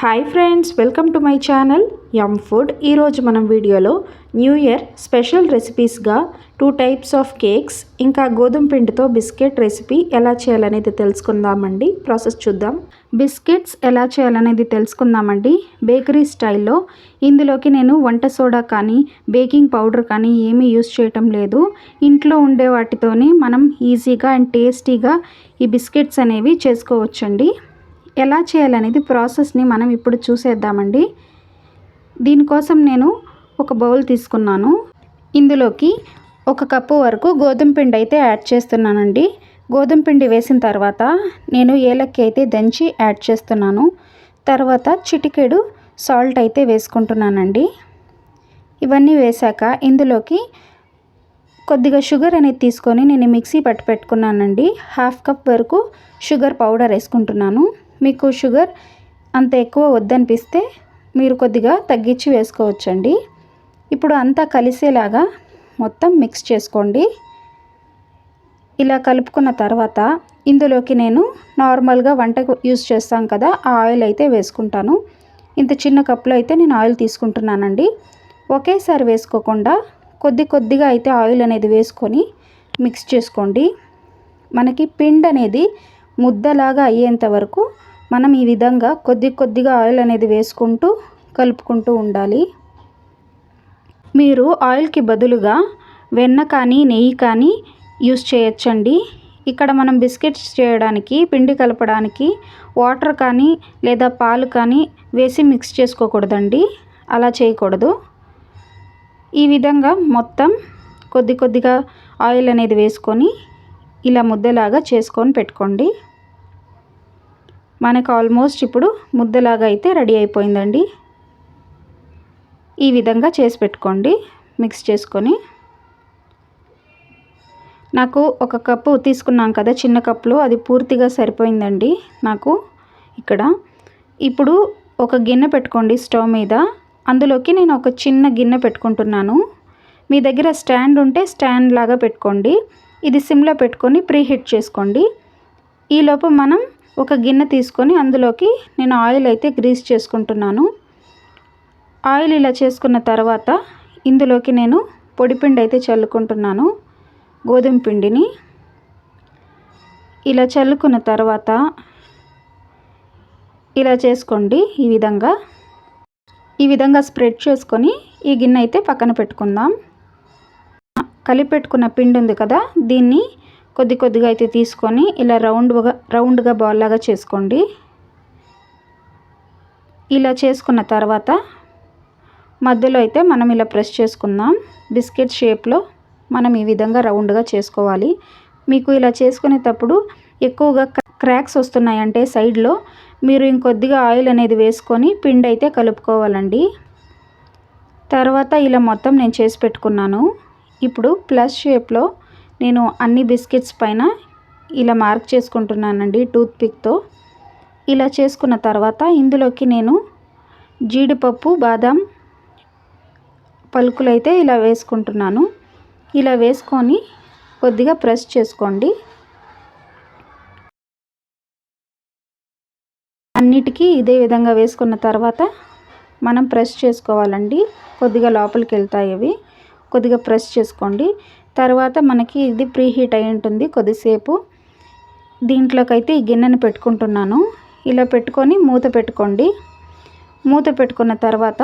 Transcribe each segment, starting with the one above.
Hi friends welcome to my channel yum food ఈరోజు మనం వీడియోలో న్యూ ఇయర్ స్పెషల్ రెసిపీస్గా టూ టైప్స్ ఆఫ్ కేక్స్ ఇంకా గోధుమ పిండితో బిస్కెట్ రెసిపీ ఎలా చేయాలనేది తెలుసుకుందామండి. ప్రాసెస్ చూద్దాం. బిస్కెట్స్ ఎలా చేయాలనేది తెలుసుకుందామండి. బేకరీ స్టైల్లో ఇందులోకి నేను వంట సోడా కానీ బేకింగ్ పౌడర్ కానీ ఏమీ యూస్ చేయటం లేదు. ఇంట్లో ఉండే వాటితోనే మనం ఈజీగా అండ్ టేస్టీగా ఈ బిస్కెట్స్ అనేవి చేసుకోవచ్చండి. ఎలా చేయాలనేది ప్రాసెస్ని మనం ఇప్పుడు చూసేద్దామండి. దీనికోసం నేను ఒక బౌల్ తీసుకున్నాను. ఇందులోకి ఒక కప్పు వరకు గోధుమ పిండి అయితే యాడ్ చేస్తున్నానండి. గోధుమ పిండి వేసిన తర్వాత నేను ఏలక్కి అయితే దంచి యాడ్ చేస్తున్నాను. తర్వాత చిటికెడు సాల్ట్ అయితే వేసుకుంటున్నానండి. ఇవన్నీ వేశాక ఇందులోకి కొద్దిగా షుగర్ అనేది తీసుకొని నేను మిక్సీ పట్టి పెట్టుకున్నానండి హాఫ్ కప్ వరకు షుగర్ పౌడర్ వేసుకుంటున్నాను. మీకు షుగర్ అంత ఎక్కువ వద్దనిపిస్తే మీరు కొద్దిగా తగ్గించి వేసుకోవచ్చండి. ఇప్పుడు అంతా కలిసేలాగా మొత్తం మిక్స్ చేసుకోండి. ఇలా కలుపుకున్న తర్వాత ఇందులోకి నేను నార్మల్గా వంటకు యూజ్ చేస్తాం కదా ఆ ఆయిల్ అయితే వేసుకుంటాను. ఇంత చిన్న కప్లో అయితే నేను ఆయిల్ తీసుకుంటున్నానండి. ఒకేసారి వేసుకోకుండా కొద్ది కొద్దిగా అయితే ఆయిల్ అనేది వేసుకొని మిక్స్ చేసుకోండి. మనకి పిండి అనేది ముద్దలాగా అయ్యేంత వరకు మనం ఈ విధంగా కొద్ది కొద్దిగా ఆయిల్ అనేది వేసుకుంటూ కలుపుకుంటూ ఉండాలి. మీరు ఆయిల్కి బదులుగా వెన్న కానీ నెయ్యి కానీ యూస్ చేయొచ్చండి. ఇక్కడ మనం బిస్కెట్స్ చేయడానికి పిండి కలపడానికి వాటర్ కానీ లేదా పాలు కానీ వేసి మిక్స్ చేసుకోకూడదండి. అలా చేయకూడదు. ఈ విధంగా మొత్తం కొద్ది కొద్దిగా ఆయిల్ అనేది వేసుకొని ఇలా ముద్దలాగా చేసుకొని పెట్టుకోండి. మనకు ఆల్మోస్ట్ ఇప్పుడు ముద్దలాగా అయితే రెడీ అయిపోయిందండి. ఈ విధంగా చేసి పెట్టుకోండి మిక్స్ చేసుకొని. నాకు ఒక కప్పు తీసుకున్నాం కదా చిన్న కప్పులో అది పూర్తిగా సరిపోయిందండి నాకు ఇక్కడ. ఇప్పుడు ఒక గిన్నె పెట్టుకోండి స్టవ్ మీద. అందులోకి నేను ఒక చిన్న గిన్నె పెట్టుకుంటున్నాను. మీ దగ్గర స్టాండ్ ఉంటే స్టాండ్ లాగా పెట్టుకోండి. ఇది సిమ్లో పెట్టుకొని ప్రీహీట్ చేసుకోండి. ఈలోపు మనం ఒక గిన్నె తీసుకొని అందులోకి నేను ఆయిల్ అయితే గ్రీస్ చేసుకుంటున్నాను. ఆయిల్ ఇలా చేసుకున్న తర్వాత ఇందులోకి నేను పొడిపిండి అయితే చల్లుకుంటున్నాను. గోధుమ పిండిని. ఇలా చల్లుకున్న తర్వాత ఇలా చేసుకోండి ఈ విధంగా. ఈ విధంగా స్ప్రెడ్ చేసుకొని ఈ గిన్నె అయితే పక్కన పెట్టుకుందాం. కలిపెట్టుకున్న పిండి ఉంది కదా దీన్ని కొద్ది కొద్దిగా అయితే తీసుకొని ఇలా రౌండ్గా రౌండ్గా బాల్ లాగా చేసుకోండి. ఇలా చేసుకున్న తర్వాత మధ్యలో అయితే మనం ఇలా ప్రెస్ చేసుకుందాం. బిస్కెట్ షేప్లో మనం ఈ విధంగా రౌండ్గా చేసుకోవాలి. మీకు ఇలా చేసుకునేటప్పుడు ఎక్కువగా క్రాక్స్ వస్తున్నాయంటే సైడ్లో మీరు ఇంకొద్దిగా ఆయిల్ అనేది వేసుకొని పిండి అయితే కలుపుకోవాలండి. తర్వాత ఇలా మొత్తం నేను చేసి పెట్టుకున్నాను. ఇప్పుడు ప్లస్ షేప్లో నేను అన్ని బిస్కెట్స్ పైన ఇలా మార్క్ చేసుకుంటున్నానండి టూత్ పిక్తో ఇలా చేసుకున్న తర్వాత ఇందులోకి నేను జీడిపప్పు బాదం పలుకులైతే ఇలా వేసుకుంటున్నాను. ఇలా వేసుకొని కొద్దిగా ప్రెస్ చేసుకోండి. అన్నిటికీ ఇదే విధంగా వేసుకున్న తర్వాత మనం ప్రెస్ చేసుకోవాలండి. కొద్దిగా లోపలికి వెళ్తాయి అవి. కొద్దిగా ప్రెస్ చేసుకోండి. తర్వాత మనకి ఇది ప్రీ హీట్ అయి ఉంటుంది కొద్దిసేపు. దీంట్లోకైతే ఈ గిన్నెను పెట్టుకుంటున్నాను. ఇలా పెట్టుకొని మూత పెట్టుకోండి. మూత పెట్టుకున్న తర్వాత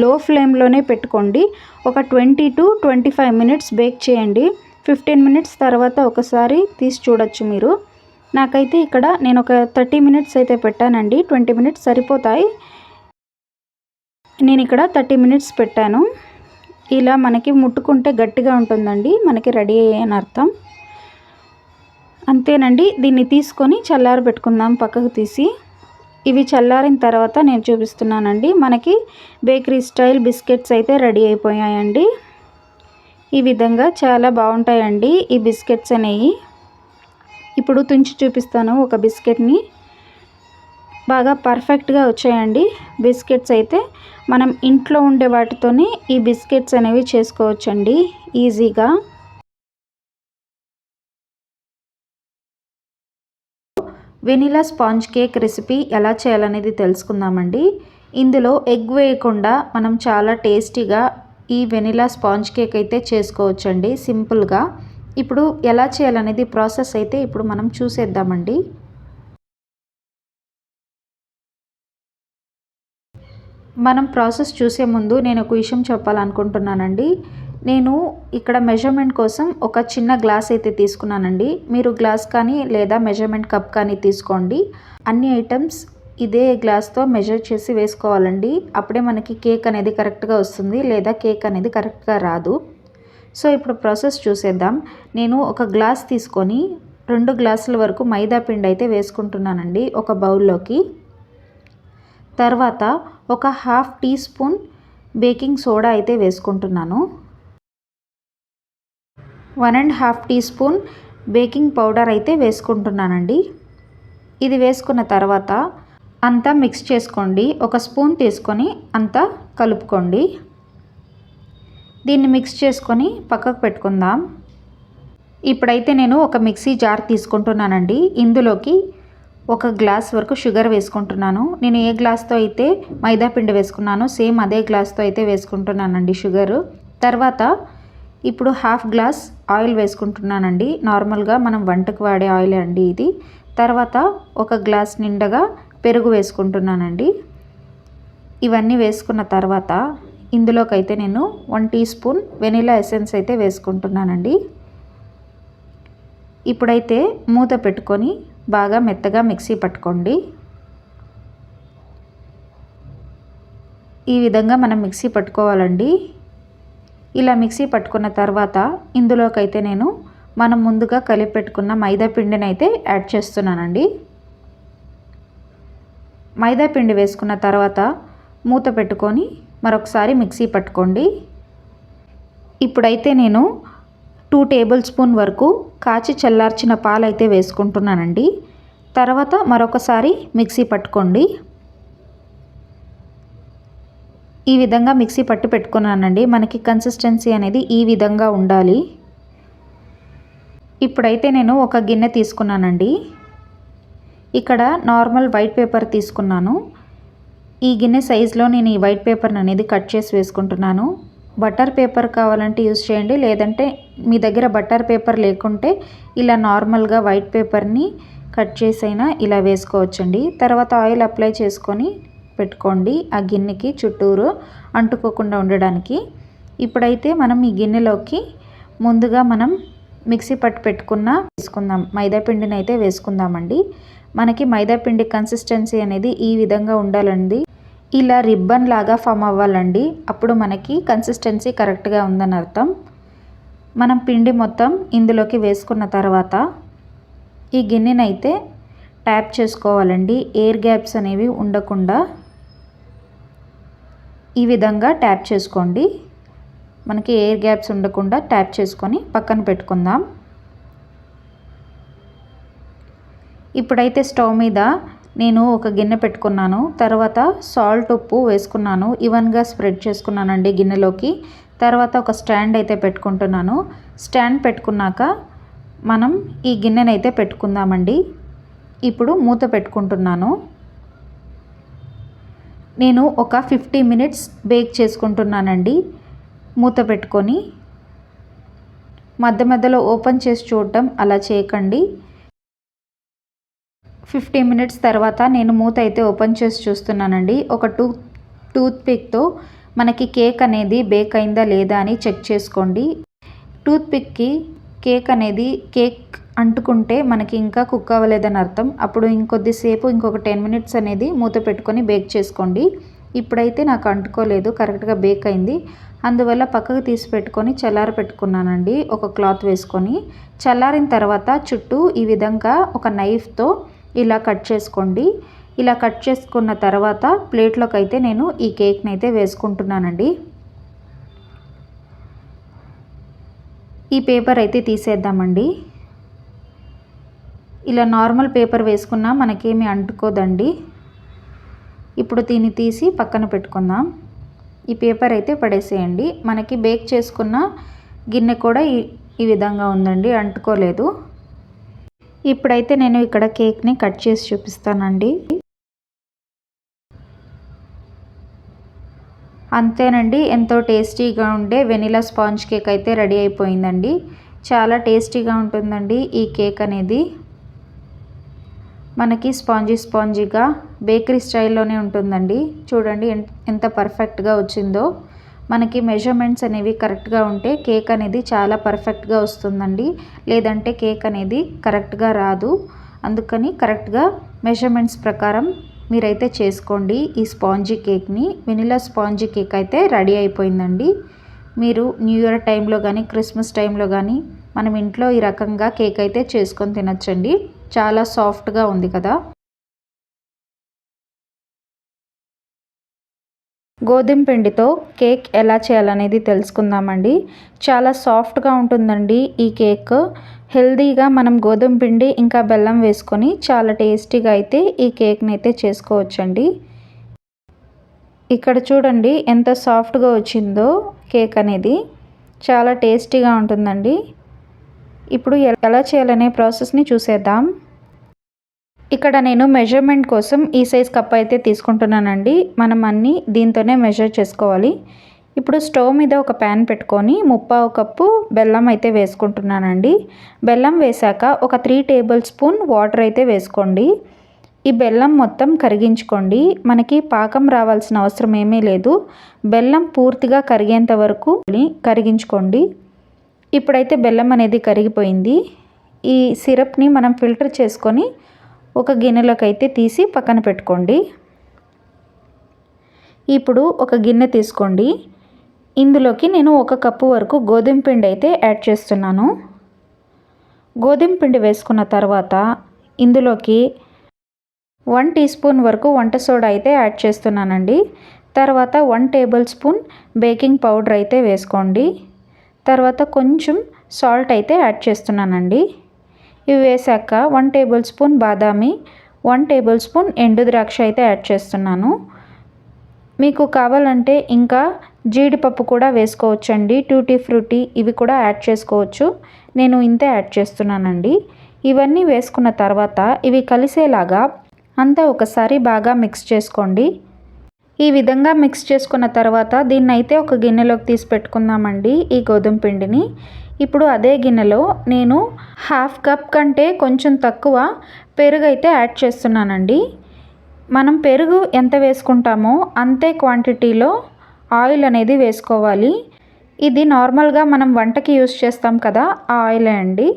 లో ఫ్లేమ్లోనే పెట్టుకోండి. ఒక twenty to twenty five minutes bake చేయండి. ఫిఫ్టీన్ మినిట్స్ తర్వాత ఒకసారి తీసి చూడొచ్చు మీరు. నాకైతే ఇక్కడ నేను ఒక థర్టీ మినిట్స్ అయితే పెట్టానండి. ట్వంటీ మినిట్స్ సరిపోతాయి. నేను ఇక్కడ థర్టీ మినిట్స్ పెట్టాను. ఇలా మనకి ముట్టుకుంటే గట్టిగా ఉంటుందండి మనకి రెడీ అయ్యని అర్థం. అంతేనండి దీన్ని తీసుకొని చల్లారి పెట్టుకుందాం పక్కకు తీసి. ఇవి చల్లారిన తర్వాత నేను చూపిస్తున్నానండి మనకి బేకరీ స్టైల్ బిస్కెట్స్ అయితే రెడీ అయిపోయాయండి. ఈ విధంగా చాలా బాగుంటాయండి ఈ బిస్కెట్స్ అనేవి. ఇప్పుడు తుంచి చూపిస్తాను ఒక బిస్కెట్ని. బాగా పర్ఫెక్ట్గా వచ్చాయండి. బిస్కెట్స్ అయితే మనం ఇంట్లో ఉండే వాటితోనే ఈ బిస్కెట్స్ అనేవి చేసుకోవచ్చండి. ఈజీగా. వెనిలా స్పాంజ్ కేక్ రెసిపీ ఎలా చేయాలనేది తెలుసుకుందామండి. ఇందులో ఎగ్ వేయకుండా మనం చాలా టేస్టీగా ఈ వెనిలా స్పాంజ్ కేక్ అయితే చేసుకోవచ్చండి. సింపుల్గా. ఇప్పుడు ఎలా చేయాలనేది ప్రాసెస్ అయితే ఇప్పుడు మనం చూసేద్దామండి. మనం ప్రాసెస్ చూసే ముందు నేను ఒక విషయం చెప్పాలనుకుంటున్నానండి. నేను ఇక్కడ మెజర్మెంట్ కోసం ఒక చిన్న గ్లాస్ అయితే తీసుకున్నానండి. మీరు గ్లాస్ కానీ లేదా మెజర్మెంట్ కప్ కానీ తీసుకోండి. అన్ని ఐటమ్స్ ఇదే గ్లాస్తో మెజర్ చేసి వేసుకోవాలండి. అప్పుడే మనకి కేక్ అనేది కరెక్ట్గా వస్తుంది లేదా కేక్ అనేది కరెక్ట్గా రాదు. సో ఇప్పుడు ప్రాసెస్ చూసేద్దాం. నేను ఒక గ్లాస్ తీసుకొని రెండు గ్లాసుల వరకు మైదా పిండి అయితే వేసుకుంటున్నానండి ఒక బౌల్లోకి. తర్వాత ఒక half teaspoon baking soda అయితే వేసుకుంటున్నాను. One and half teaspoon baking powder అయితే వేసుకుంటున్నానండి. ఇది వేసుకున్న తర్వాత అంతా మిక్స్ చేసుకోండి. ఒక స్పూన్ తీసుకొని అంతా కలుపుకోండి. దీన్ని మిక్స్ చేసుకొని పక్కకు పెట్టుకుందాం. ఇప్పుడైతే నేను ఒక మిక్సీ జార్ తీసుకుంటున్నానండి. ఇందులోకి ఒక గ్లాస్ వరకు షుగర్ వేసుకుంటున్నాను. నేను ఏ గ్లాస్తో అయితే మైదా పిండి వేసుకున్నానో సేమ్ అదే గ్లాస్తో అయితే వేసుకుంటున్నానండి షుగరు. తర్వాత ఇప్పుడు హాఫ్ గ్లాస్ ఆయిల్ వేసుకుంటున్నానండి. నార్మల్గా మనం వంటకు వాడే ఆయిల్ అండి ఇది. తర్వాత ఒక గ్లాస్ నిండగా పెరుగు వేసుకుంటున్నానండి. ఇవన్నీ వేసుకున్న తర్వాత ఇందులోకైతే నేను one teaspoon vanilla essence అయితే వేసుకుంటున్నానండి. ఇప్పుడైతే మూత పెట్టుకొని బాగా మెత్తగా మిక్సీ పట్టుకోండి. ఈ విధంగా మనం మిక్సీ పట్టుకోవాలండి. ఇలా మిక్సీ పట్టుకున్న తర్వాత ఇందులోకైతే నేను మనం ముందుగా కలిపి పెట్టుకున్న మైదా పిండిని అయితే యాడ్ చేస్తున్నానండి. మైదా పిండి వేసుకున్న తర్వాత మూత పెట్టుకొని మరొకసారి మిక్సీ పట్టుకోండి. ఇప్పుడైతే నేను టూ టేబుల్ స్పూన్ వరకు కాచి చల్లార్చిన పాలు అయితే వేసుకుంటున్నానండి. తర్వాత మరొకసారి మిక్సీ పట్టుకోండి. ఈ విధంగా మిక్సీ పట్టి పెట్టుకున్నానండి. మనకి కన్సిస్టెన్సీ అనేది ఈ విధంగా ఉండాలి. ఇప్పుడైతే నేను ఒక గిన్నె తీసుకున్నానండి. ఇక్కడ నార్మల్ వైట్ పేపర్ తీసుకున్నాను. ఈ గిన్నె సైజులో నేను ఈ వైట్ పేపర్ అనేది కట్ చేసి వేసుకుంటున్నాను. బటర్ పేపర్ కావాలంటే యూస్ చేయండి. లేదంటే మీ దగ్గర బటర్ పేపర్ లేకుంటే ఇలా నార్మల్గా వైట్ పేపర్ని కట్ చేసైనా ఇలా వేసుకోవచ్చండి. తర్వాత ఆయిల్ అప్లై చేసుకొని పెట్టుకోండి ఆ గిన్నెకి చుట్టూరు అంటుకోకుండా ఉండడానికి. ఇప్పుడైతే మనం ఈ గిన్నెలోకి ముందుగా మనం మిక్సీ పట్టు పెట్టుకున్న వేసుకుందాం. మైదాపిండిని అయితే వేసుకుందామండి. మనకి మైదాపిండి కన్సిస్టెన్సీ అనేది ఈ విధంగా ఉండాలండి. ఇలా రిబ్బన్ లాగా ఫామ్ అవ్వాలండి. అప్పుడు మనకి కన్సిస్టెన్సీ కరెక్ట్గా ఉందని అర్థం. మనం పిండి మొత్తం ఇందులోకి వేసుకున్న తర్వాత ఈ గిన్నెనైతే ట్యాప్ చేసుకోవాలండి. ఎయిర్ గ్యాప్స్ అనేవి ఉండకుండా ఈ విధంగా ట్యాప్ చేసుకోండి. మనకి ఎయిర్ గ్యాప్స్ ఉండకుండా ట్యాప్ చేసుకొని పక్కన పెట్టుకుందాం. ఇప్పుడైతే స్టవ్ మీద నేను ఒక గిన్నె పెట్టుకున్నాను తర్వాత సాల్ట్ ఉప్పు వేసుకున్నాను ఈవెన్గా స్ప్రెడ్ చేసుకున్నానండి గిన్నెలోకి. తర్వాత ఒక స్టాండ్ అయితే పెట్టుకుంటున్నాను. స్టాండ్ పెట్టుకున్నాక మనం ఈ గిన్నెనైతే పెట్టుకుందామండి. ఇప్పుడు మూత పెట్టుకుంటున్నాను. నేను ఒక ఫిఫ్టీ మినిట్స్ బేక్ చేసుకుంటున్నానండి. మూత పెట్టుకొని మధ్య మధ్యలో ఓపెన్ చేసి చూడటం అలా చేయకండి. ఫిఫ్టీ మినిట్స్ తర్వాత నేను మూత అయితే ఓపెన్ చేసి చూస్తున్నానండి. ఒక టూ టూత్ పిక్తో మనకి కేక్ అనేది బేక్ అయిందా లేదా అని చెక్ చేసుకోండి. టూత్ పిక్కి కేక్ అనేది కేక్ అంటుకుంటే మనకి ఇంకా కుక్ అవ్వలేదని అర్థం. అప్పుడు ఇంకొద్దిసేపు ఇంకొక టెన్ మినిట్స్ అనేది మూత పెట్టుకొని బేక్ చేసుకోండి. ఇప్పుడైతే నాకు అంటుకోలేదు కరెక్ట్గా బేక్ అయింది. అందువల్ల పక్కకు తీసి పెట్టుకొని చల్లార పెట్టుకున్నానండి ఒక క్లాత్ వేసుకొని. చల్లారిన తర్వాత చుట్టూ ఈ విధంగా ఒక నైఫ్తో ఇలా కట్ చేసుకోండి. ఇలా కట్ చేసుకున్న తర్వాత ప్లేట్లోకి అయితే నేను ఈ కేక్ని అయితే వేసుకుంటున్నానండి. ఈ పేపర్ అయితే తీసేద్దామండి. ఇలా నార్మల్ పేపర్ వేసుకున్నా మనకేమి అంటుకోదండి. ఇప్పుడు దీన్ని తీసి పక్కన పెట్టుకుందాం. ఈ పేపర్ అయితే పడేసేయండి. మనకి బేక్ చేసుకున్న గిన్నె కూడా ఈ ఈ విధంగా ఉందండి అంటుకోలేదు. ఇప్పుడైతే నేను ఇక్కడ కేక్ని కట్ చేసి చూపిస్తానండి. అంతేనండి ఎంతో టేస్టీగా ఉండే వెనిలా స్పాంజ్ కేక్ అయితే రెడీ అయిపోయిందండి. చాలా టేస్టీగా ఉంటుందండి ఈ కేక్ అనేది. మనకి స్పాంజీ స్పాంజీగా బేకరీ స్టైల్లోనే ఉంటుందండి. చూడండి ఎంత పర్ఫెక్ట్గా వచ్చిందో. మనకి మెజర్మెంట్స్ అనేవి కరెక్ట్గా ఉంటే కేక్ అనేది చాలా పర్ఫెక్ట్గా వస్తుందండి. లేదంటే కేక్ అనేది కరెక్ట్గా రాదు. అందుకని కరెక్ట్గా మెజర్మెంట్స్ ప్రకారం మీరైతే చేసుకోండి. ఈ స్పాంజీ కేక్ని వెనిలా స్పాంజీ కేక్ అయితే రెడీ అయిపోయిందండి. మీరు న్యూ ఇయర్ టైంలో కానీ క్రిస్మస్ టైంలో కానీ మనం ఇంట్లో ఈ రకంగా కేక్ అయితే చేసుకొని తినచ్చండి. చాలా సాఫ్ట్గా ఉంది కదా. గోధుమ పిండితో కేక్ ఎలా చేయాలనేది తెలుసుకుందామండి. చాలా సాఫ్ట్గా ఉంటుందండి ఈ కేక్. హెల్దీగా మనం గోధుమ పిండి ఇంకా బెల్లం వేసుకొని చాలా టేస్టీగా అయితే ఈ కేక్ని అయితే చేసుకోవచ్చండి. ఇక్కడ చూడండి ఎంత సాఫ్ట్గా వచ్చిందో కేక్ అనేది. చాలా టేస్టీగా ఉంటుందండి. ఇప్పుడు ఎలా చేయాలనే ప్రాసెస్ని చూసేద్దాం. ఇక్కడ నేను మెజర్మెంట్ కోసం ఈ సైజ్ కప్ అయితే తీసుకుంటున్నానండి. మనం అన్నీ దీంతోనే మెజర్ చేసుకోవాలి. ఇప్పుడు స్టవ్ మీద ఒక ప్యాన్ పెట్టుకొని ముప్పావు కప్పు బెల్లం అయితే వేసుకుంటున్నానండి. బెల్లం వేశాక ఒక త్రీ టేబుల్ స్పూన్ వాటర్ అయితే వేసుకోండి. ఈ బెల్లం మొత్తం కరిగించుకోండి. మనకి పాకం రావాల్సిన అవసరం ఏమీ లేదు. బెల్లం పూర్తిగా కరిగేంత వరకు కరిగించుకోండి. ఇప్పుడైతే బెల్లం అనేది కరిగిపోయింది. ఈ సిరప్ని మనం ఫిల్టర్ చేసుకొని ఒక గిన్నెలోకి అయితే తీసి పక్కన పెట్టుకోండి. ఇప్పుడు ఒక గిన్నె తీసుకోండి. ఇందులోకి నేను ఒక కప్పు వరకు గోధుమ పిండి అయితే యాడ్ చేస్తున్నాను. గోధుమ పిండి వేసుకున్న తర్వాత ఇందులోకి వన్ టీ స్పూన్ వరకు వంట సోడా అయితే యాడ్ చేస్తున్నానండి. తర్వాత one tablespoon baking powder అయితే వేసుకోండి. తర్వాత కొంచెం సాల్ట్ అయితే యాడ్ చేస్తున్నానండి. ఇవి వేసాక వన్ టేబుల్ స్పూన్ బాదామి వన్ టేబుల్ స్పూన్ ఎండు ద్రాక్ష అయితే యాడ్ చేస్తున్నాను. మీకు కావాలంటే ఇంకా జీడిపప్పు కూడా వేసుకోవచ్చండి టూటీ ఫ్రూటీ ఇవి కూడా యాడ్ చేసుకోవచ్చు. నేను ఇంతే యాడ్ చేస్తున్నానండి. ఇవన్నీ వేసుకున్న తర్వాత ఇవి కలిసేలాగా అంతా ఒకసారి బాగా మిక్స్ చేసుకోండి. ఈ విధంగా మిక్స్ చేసుకున్న తర్వాత దీన్ని అయితే ఒక గిన్నెలోకి తీసి పెట్టుకుందామండి ఈ గోధుమ పిండిని. ఇప్పుడు అదే గిన్నెలో నేను హాఫ్ కప్ కంటే కొంచెం తక్కువ పెరుగు అయితే యాడ్ చేస్తున్నానండి. మనం పెరుగు ఎంత వేసుకుంటామో అంతే క్వాంటిటీలో ఆయిల్ అనేది వేసుకోవాలి. ఇది నార్మల్గా మనం వంటకి యూస్ చేస్తాం కదా ఆ ఆయిలే అండి.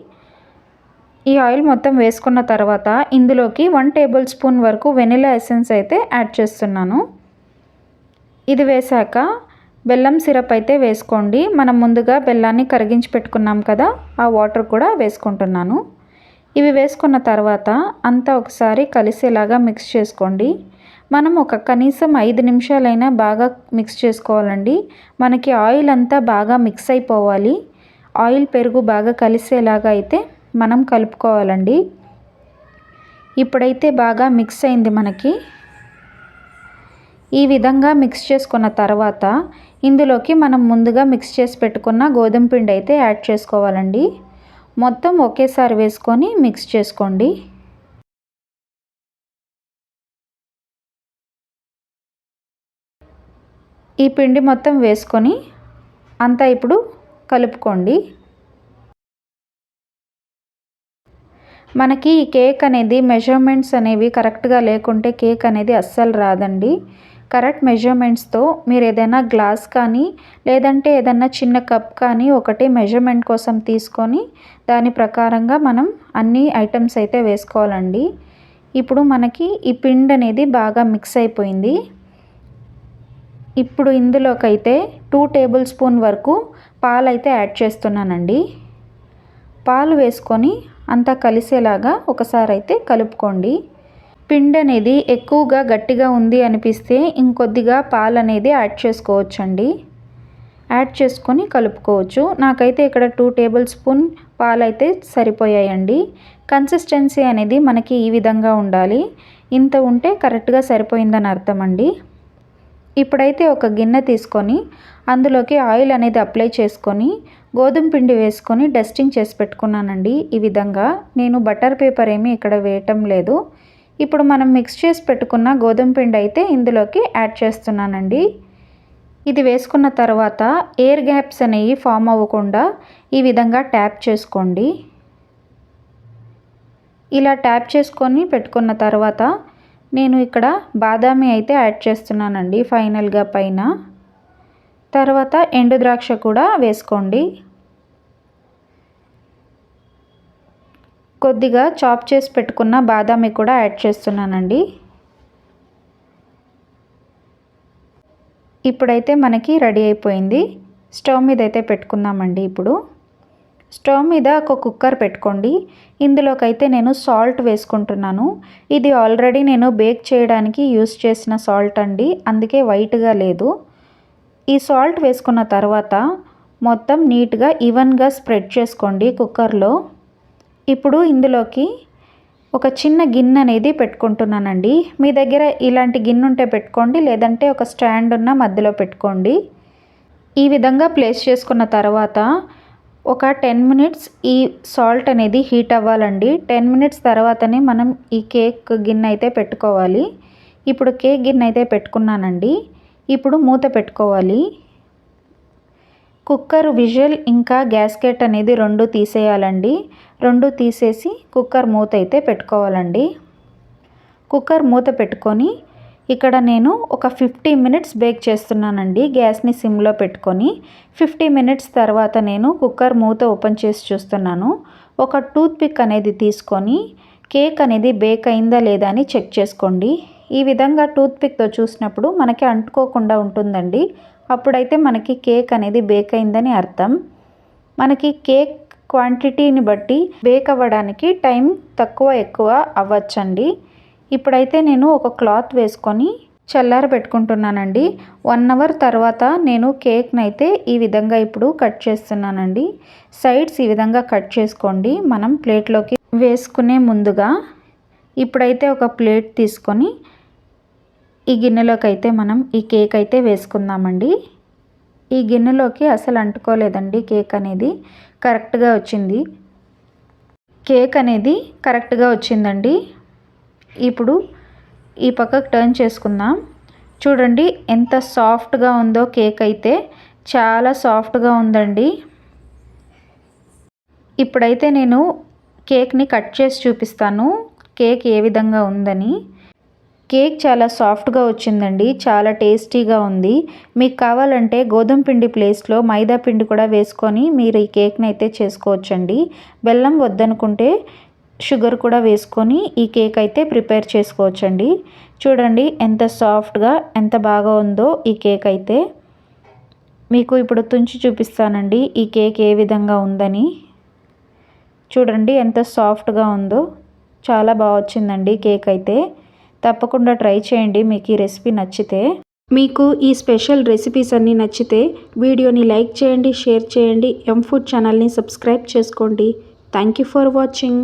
ఈ ఆయిల్ మొత్తం వేసుకున్న తర్వాత ఇందులోకి వన్ టేబుల్ స్పూన్ వరకు వెనిలా ఎసెన్స్ అయితే యాడ్ చేస్తున్నాను. ఇది వేశాక బెల్లం సిరప్ అయితే వేసుకోండి. మనం ముందుగా బెల్లాన్ని కరిగించి పెట్టుకున్నాం కదా ఆ వాటర్ కూడా వేసుకుంటున్నాను. ఇవి వేసుకున్న తర్వాత అంతా ఒకసారి కలిసేలాగా మిక్స్ చేసుకోండి. మనం ఒక కనీసం ఐదు నిమిషాలైనా బాగా మిక్స్ చేసుకోవాలండి. మనకి ఆయిల్ అంతా బాగా మిక్స్ అయిపోవాలి. ఆయిల్ పెరుగు బాగా కలిసేలాగా అయితే మనం కలుపుకోవాలండి. ఇప్పుడైతే బాగా మిక్స్ అయింది మనకి. ఈ విధంగా మిక్స్ చేసుకున్న తర్వాత ఇందులోకి మనం ముందుగా మిక్స్ చేసి పెట్టుకున్న గోధుమ పిండి అయితే యాడ్ చేసుకోవాలండి. మొత్తం ఒకేసారి వేసుకొని మిక్స్ చేసుకోండి. ఈ పిండి మొత్తం వేసుకొని అంతా ఇప్పుడు కలుపుకోండి. మనకి ఈ కేక్ అనేది మెజర్మెంట్స్ అనేవి కరెక్ట్గా లేకుంటే కేక్ అనేది అస్సలు రాదండి. కరెక్ట్ మెజర్మెంట్స్తో మీరు ఏదైనా గ్లాస్ కానీ లేదంటే ఏదైనా చిన్న కప్ కానీ ఒకటి మెజర్మెంట్ కోసం తీసుకొని దాని ప్రకారంగా మనం అన్ని ఐటమ్స్ అయితే వేసుకోవాలండి. ఇప్పుడు మనకి ఈ పిండి అనేది బాగా మిక్స్ అయిపోయింది. ఇప్పుడు ఇందులోకైతే టూ టేబుల్ స్పూన్ వరకు పాలు అయితే యాడ్ చేస్తున్నానండి. పాలు వేసుకొని అంతా కలిసేలాగా ఒకసారి అయితే కలుపుకోండి. పిండి అనేది ఎక్కువగా గట్టిగా ఉంది అనిపిస్తే ఇంకొద్దిగా పాలు అనేది యాడ్ చేసుకోవచ్చండి. యాడ్ చేసుకొని కలుపుకోవచ్చు. నాకైతే ఇక్కడ టూ టేబుల్ స్పూన్ పాలు అయితే సరిపోయాయండి. కన్సిస్టెన్సీ అనేది మనకి ఈ విధంగా ఉండాలి. ఇంత ఉంటే కరెక్ట్గా సరిపోయిందని అర్థం అండి ఇప్పుడైతే ఒక గిన్నె తీసుకొని అందులోకి ఆయిల్ అనేది అప్లై చేసుకొని గోధుమ పిండి వేసుకొని డస్టింగ్ చేసి పెట్టుకున్నానండి ఈ విధంగా. నేను బటర్ పేపర్ ఏమీ ఇక్కడ వేయటం లేదు. ఇప్పుడు మనం మిక్స్ చేసి పెట్టుకున్న గోధుమ పిండి అయితే ఇందులోకి యాడ్ చేస్తున్నానండి. ఇది వేసుకున్న తర్వాత ఎయిర్ గ్యాప్స్ అనేవి ఫామ్ అవ్వకుండా ఈ విధంగా ట్యాప్ చేసుకోండి. ఇలా ట్యాప్ చేసుకొని పెట్టుకున్న తర్వాత నేను ఇక్కడ బాదామి అయితే యాడ్ చేస్తున్నానండి ఫైనల్గా పైన. తర్వాత ఎండు ద్రాక్ష కూడా వేసుకోండి. కొద్దిగా చాప్ చేసి పెట్టుకున్న బాదామి కూడా యాడ్ చేస్తున్నానండి. ఇప్పుడైతే మనకి రెడీ అయిపోయింది. స్టవ్ మీద అయితే పెట్టుకుందామండి ఇప్పుడు. స్టవ్ మీద ఒక కుక్కర్ పెట్టుకోండి. ఇందులోకైతే నేను సాల్ట్ వేసుకుంటున్నాను. ఇది ఆల్రెడీ నేను బేక్ చేయడానికి యూస్ చేసిన సాల్ట్ అండి. అందుకే వైట్గా లేదు. ఈ సాల్ట్ వేసుకున్న తర్వాత మొత్తం నీట్గా ఈవెన్గా స్ప్రెడ్ చేసుకోండి కుక్కర్లో. ఇప్పుడు ఇందులోకి ఒక చిన్న గిన్నె అనేది పెట్టుకుంటున్నానండి. మీ దగ్గర ఇలాంటి గిన్నె ఉంటే పెట్టుకోండి లేదంటే ఒక స్టాండ్ ఉన్న మధ్యలో పెట్టుకోండి. ఈ విధంగా ప్లేస్ చేసుకున్న తర్వాత ఒక టెన్ మినిట్స్ ఈ సాల్ట్ అనేది హీట్ అవ్వాలండి. టెన్ మినిట్స్ తర్వాతనే మనం ఈ కేక్ గిన్నె అయితే పెట్టుకోవాలి. ఇప్పుడు కేక్ గిన్నె అయితే పెట్టుకున్నానండి. ఇప్పుడు మూత పెట్టుకోవాలి. కుక్కర్ విజువల్ ఇంకా గ్యాస్కెట్ అనేది రెండు తీసేయాలండి. రెండు తీసేసి కుక్కర్ మూత అయితే పెట్టుకోవాలండి. కుక్కర్ మూత పెట్టుకొని ఇక్కడ నేను ఒక ఫిఫ్టీ మినిట్స్ బేక్ చేస్తున్నానండి గ్యాస్ని సిమ్లో పెట్టుకొని. ఫిఫ్టీ మినిట్స్ తర్వాత నేను కుక్కర్ మూత ఓపెన్ చేసి చూస్తున్నాను. ఒక టూత్ పిక్ అనేది తీసుకొని కేక్ అనేది బేక్ అయిందా లేదా అని చెక్ చేసుకోండి. ఈ విధంగా టూత్పిక్తో చూసినప్పుడు మనకి అంటుకోకుండా ఉంటుందండి. అప్పుడైతే మనకి కేక్ అనేది బేక్ అయిందని అర్థం. మనకి కేక్ క్వాంటిటీని బట్టి బేక్ అవ్వడానికి టైం తక్కువ ఎక్కువ అవ్వచ్చండి. ఇప్పుడైతే నేను ఒక క్లాత్ వేసుకొని చల్లార పెట్టుకుంటున్నానండి. వన్ అవర్ తర్వాత నేను కేక్ని అయితే ఈ విధంగా ఇప్పుడు కట్ చేస్తున్నానండి. సైడ్స్ ఈ విధంగా కట్ చేసుకోండి. మనం ప్లేట్లోకి వేసుకునే ముందుగా ఇప్పుడైతే ఒక ప్లేట్ తీసుకొని ఈ గిన్నెలోకి అయితే మనం ఈ కేక్ అయితే వేసుకుందామండి. ఈ గిన్నెలోకి అసలు అంటుకోలేదండి కేక్ అనేది. కరెక్ట్గా వచ్చింది. కేక్ అనేది కరెక్ట్గా వచ్చిందండి. ఇప్పుడు ఈ పక్కకు టర్న్ చేసుకుందాం. చూడండి ఎంత సాఫ్ట్గా ఉందో కేక్ అయితే చాలా సాఫ్ట్గా ఉందండి. ఇప్పుడైతే నేను కేక్ని కట్ చేసి చూపిస్తాను. కేక్ ఏ విధంగా ఉందని. కేక్ చాలా సాఫ్ట్గా వచ్చిందండి. చాలా టేస్టీగా ఉంది. మీకు కావాలంటే గోధుమ పిండి ప్లేస్లో మైదా పిండి కూడా వేసుకొని మీరు ఈ కేక్ని అయితే చేసుకోవచ్చండి. బెల్లం వద్దనుకుంటే షుగర్ కూడా వేసుకొని ఈ కేక్ అయితే ప్రిపేర్ చేసుకోవచ్చండి. చూడండి ఎంత సాఫ్ట్గా ఎంత బాగా ఉందో ఈ కేక్ అయితే. మీకు ఇప్పుడు తుంచి చూపిస్తానండి ఈ కేక్ ఏ విధంగా ఉందని. చూడండి ఎంత సాఫ్ట్గా ఉందో. చాలా బాగా వచ్చిందండి కేక్ అయితే. తప్పకుండా ట్రై చేయండి. మీకు ఈ రెసిపీ నచ్చితే మీకు ఈ స్పెషల్ రెసిపీస్ అన్నీ నచ్చితే వీడియోని లైక్ చేయండి షేర్ చేయండి ఎం ఫుడ్ ఛానల్ని సబ్స్క్రైబ్ చేసుకోండి. Thank you for watching